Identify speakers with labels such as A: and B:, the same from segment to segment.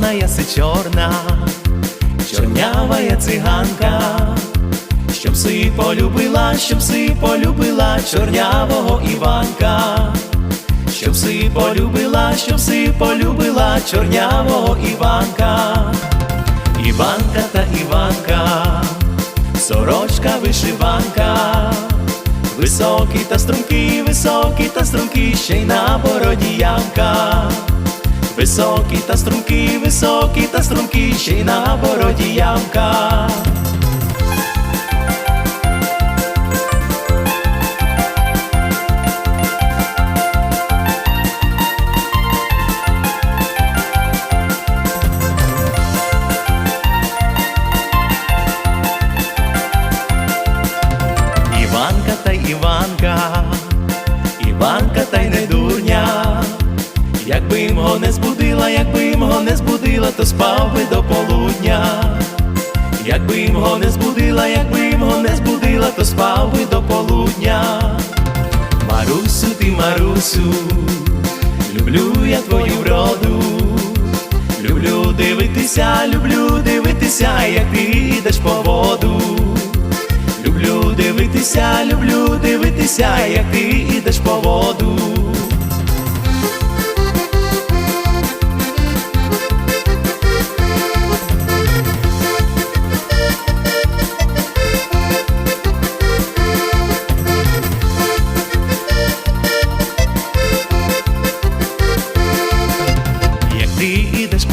A: гарна, чорнява я циганка, щоб си полюбила, щоб си полюбила чорнявого Іванка, щоб си полюбила, щоб си полюбила чорнявого Іванка, Іванка та Іванка, сорочка вишиванка. Високий та стрункий, високий та стрункий, ще й на бороді ямка. Високий та стрункий, високий та стрункий, ще й на бороді ямка. Іванка та Іванка, Іванка та й не дурня. Якби його не збудила, якби його не збудила, то спав би до полудня. Якби його не збудила, якби його не збудила, то спав би до полудня. Марусю, ти Марусю, люблю я твою вроду. Люблю дивитися, люблю дивитися, як ти йдеш по воду. Люблю дивитися, люблю дивитися, як ти йдеш по воду.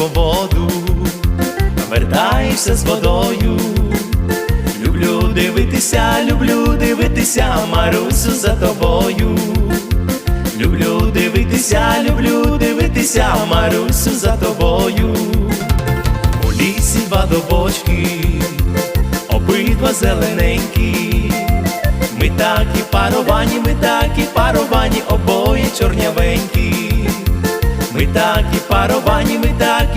A: Воду, вертаєшся з водою. Люблю дивитися, люблю дивитися, Марусю за тобою. Люблю дивитися, люблю дивитися, Марусю за тобою. У лісі два добочки, обидва зелененькі. Ми такі паровані, ми такі паровані, обоє чорнявенькі. Ми такі паровані, ми такі паровані.